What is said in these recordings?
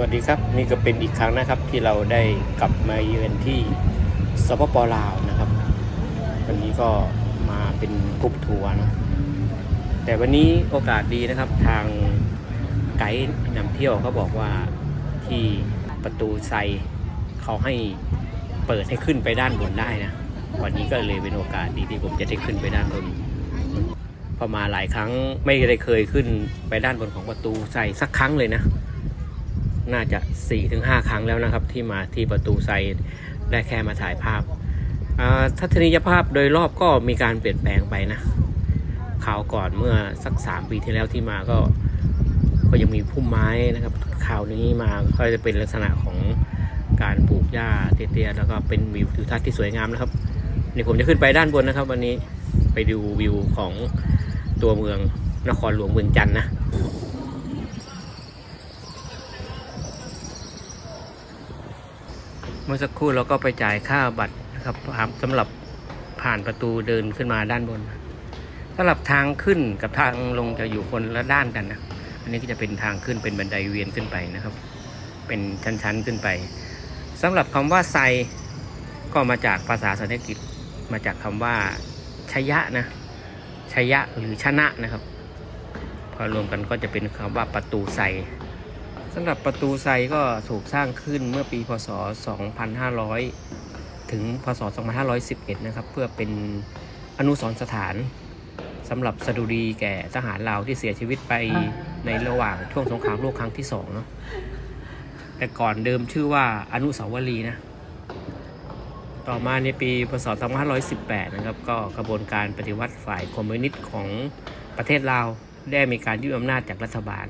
วัสดีครับ นี่ก็เป็นอีกครั้งนะครับที่เราได้กลับมาเยือนที่สปปลาวนะครับ วันนี้ก็มาเป็นกรุ๊ปทัวร์นะแต่วันนี้โอกาสดีนะครับทางไกด์นำเที่ยวเขาบอกว่าที่ประตูไซเขาให้เปิดให้ขึ้นไปด้านบนได้นะวันนี้ก็เลยเป็นโอกาสดีที่ผมจะได้ขึ้นไปด้านบนพอมาหลายครั้งไม่ได้เคยขึ้นไปด้านบนของประตูไซสักครั้งเลยนะ น่าจะ 4-5 ครั้งแล้วนะครับ ที่มาที่ประตูไซได้แค่มาถ่ายภาพทัศนียภาพโดยรอบก็มีการเปลี่ยนแปลงไปนะข่าวก่อนเมื่อสัก 3 ปีที่แล้วที่มาก็ก็ยังมีพุ่มไม้นะครับข่าวนี้มาก็จะเป็นลักษณะของการปลูกหญ้าเตี้ยๆแล้วก็เป็นวิวทิวทัศน์ที่สวยงามนะครับนี่ผมจะขึ้นไปด้านบนนะครับ วันนี้ไปดูวิวของตัวเมืองนครหลวงเมืองจันทร์นะ เมื่อสักครู่เราก็ไปจ่ายค่าบัตรนะครับสำหรับผ่านประตูเดินขึ้นมาด้านบนสำหรับทางขึ้นกับทางลงจะอยู่คนละด้านกันนะอันนี้ก็จะเป็นทางขึ้นเป็นบันไดเวียนขึ้นไปนะครับ เป็นชั้นๆขึ้นไปสำหรับคำว่าไซก็มาจากภาษาสันสกฤตมาจากคำว่าชยะนะชยะหรือชนะนะครับ พอรวมกันก็จะเป็นคำว่าประตูไซ สำหรับประตูไซก็ถูกสร้างขึ้นเมื่อปีพศ 2500 ถึงพศ 2511 นะครับ เพื่อเป็นอนุสรณ์สถานสำหรับสดุดีแก่ทหารลาวที่เสียชีวิตไปในระหว่างช่วงสงครามโลกครั้งที่สองเนาะแต่ก่อนเดิมชื่อว่าอนุสาวรีย์นะ ต่อมาในปีพศ 2518 นะครับ ก็กระบวนการปฏิวัติฝ่ายคอมมิวนิสต์ของประเทศลาวได้มีการยึดอำนาจจากรัฐบาล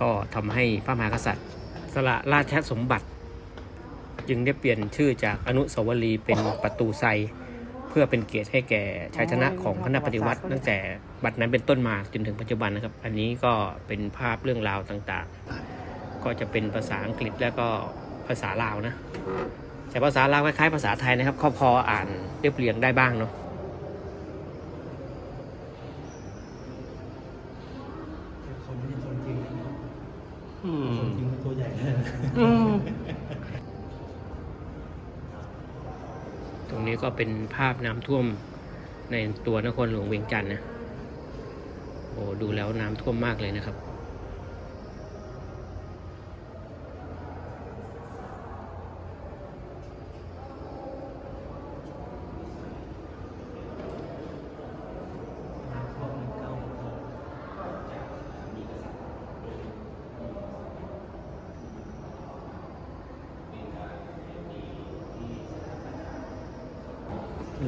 ก็ทำให้พระมหากษัตริย์ สละราชสมบัติ จึงได้เปลี่ยนชื่อจากอนุสาวรีย์เป็นประตูไซเพื่อเป็นเกียรติให้แก่ชัยชนะของคณะปฏิวัติ ตั้งแต่บัดนั้นเป็นต้นมาจนถึงปัจจุบันนะครับ อันนี้ก็เป็นภาพเรื่องราวต่างๆ ก็จะเป็นภาษาอังกฤษแล้วก็ภาษาลาวนะ แต่ภาษาลาวคล้ายๆภาษาไทยนะครับเขาพออ่านเรียบเรียงได้บ้างเนาะ คนไม่ใช่คนจริงนะ อืคนจริงมันตัวใหญ่นะอืมตรงนี้ก็เป็นภาพน้ำท่วมในตัวนครหลวงเวียงจันทร์นะ โอ้ดูแล้วน้ำท่วมมากเลยนะครับ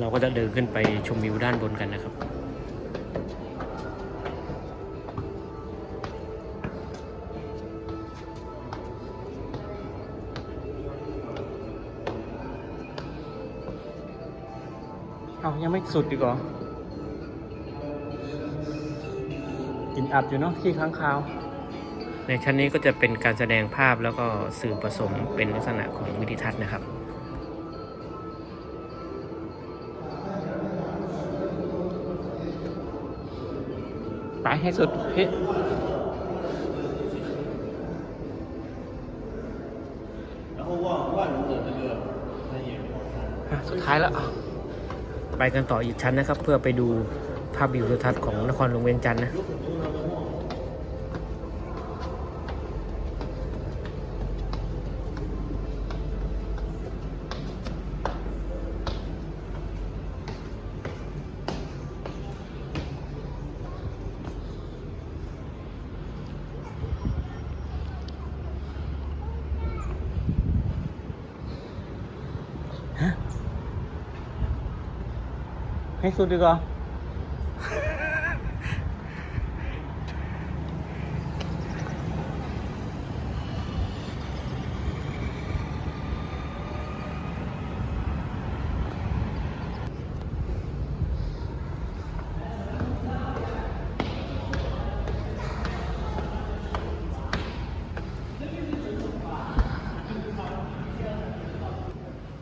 เราก็จะเดินขึ้นไปชมวิวด้านบนกันนะครับเอายังไม่สุดดีกว่ากินอับอยู่เนาะขี้ค้างคาว ในชั้นนี้ก็จะเป็นการแสดงภาพแล้วก็สื่อผสมเป็นลักษณะของวิดิทัศน์นะครับ ปให้สุดพี่สุดท้ายแล้ว ไปกันต่ออีกชั้นนะครับ เพื่อไปดูภาพวิวทิวทัศน์ของนครหลวงเวียงจันทร์นะ ให้สุดดีกว่า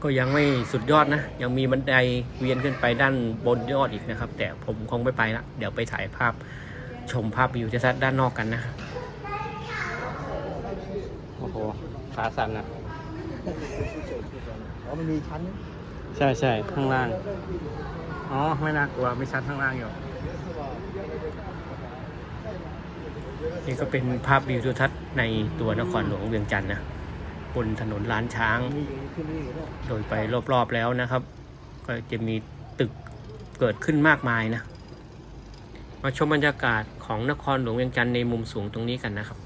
ก็ยังไม่สุดยอดนะ ยังมีบันไดเวียนขึ้นไปด้านบนยอดอีกนะครับ แต่ผมคงไม่ไปละเดี๋ยวไปถ่ายภาพชมภาพวิวทิวทัศน์ด้านนอกกันนะครับโอ้โหขาสั่นอะอ๋อมันมีชั้น ใช่ใช่ข้างล่าง อ๋อ ไม่น่ากลัวไม่ชัดข้างล่างอยู่ นี่ก็เป็นภาพวิวทิวทัศน์ในตัวนครหลวงเวียงจันทร์นะ บนถนนล้านช้างมีขึ้นนี่ก็โดยไปรอบๆแล้วนะครับ ก็จะมีตึกเกิดขึ้นมากมายนะ มาชมบรรยากาศของนครหลวงเวียงจันทร์ในมุมสูงตรงนี้กันนะครับ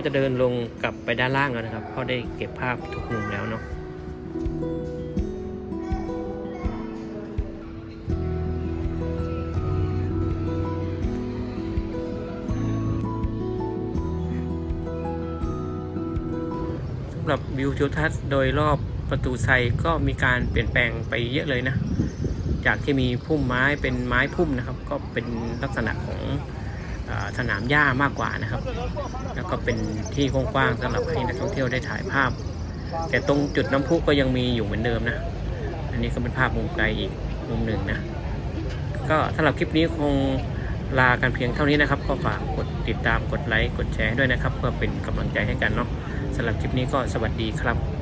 ก็จะเดินลงกลับไปด้านล่างแล้วนะครับ เพราะได้เก็บภาพทุกมุมแล้วเนาะสำหรับวิวทิวทัศน์โดยรอบประตูไซก็มีการเปลี่ยนแปลงไปเยอะเลยนะ จากที่มีพุ่มไม้เป็นไม้พุ่มนะครับ ก็เป็นลักษณะของ สนามหญ้ามากกว่านะครับ แล้วก็เป็นที่กว้างๆสำหรับให้นักท่องเที่ยวได้ถ่ายภาพ แต่ตรงจุดน้ำพุก็ยังมีอยู่เหมือนเดิมนะ อันนี้ก็เป็นภาพมุมไกลอีกมุมหนึ่งนะ ก็สำหรับคลิปนี้คงลากันเพียงเท่านี้นะครับ ก็ฝากกดติดตามกดไลค์กดแชร์ด้วยนะครับ เพื่อเป็นกำลังใจให้กันเนาะสำหรับคลิปนี้ก็สวัสดีครับ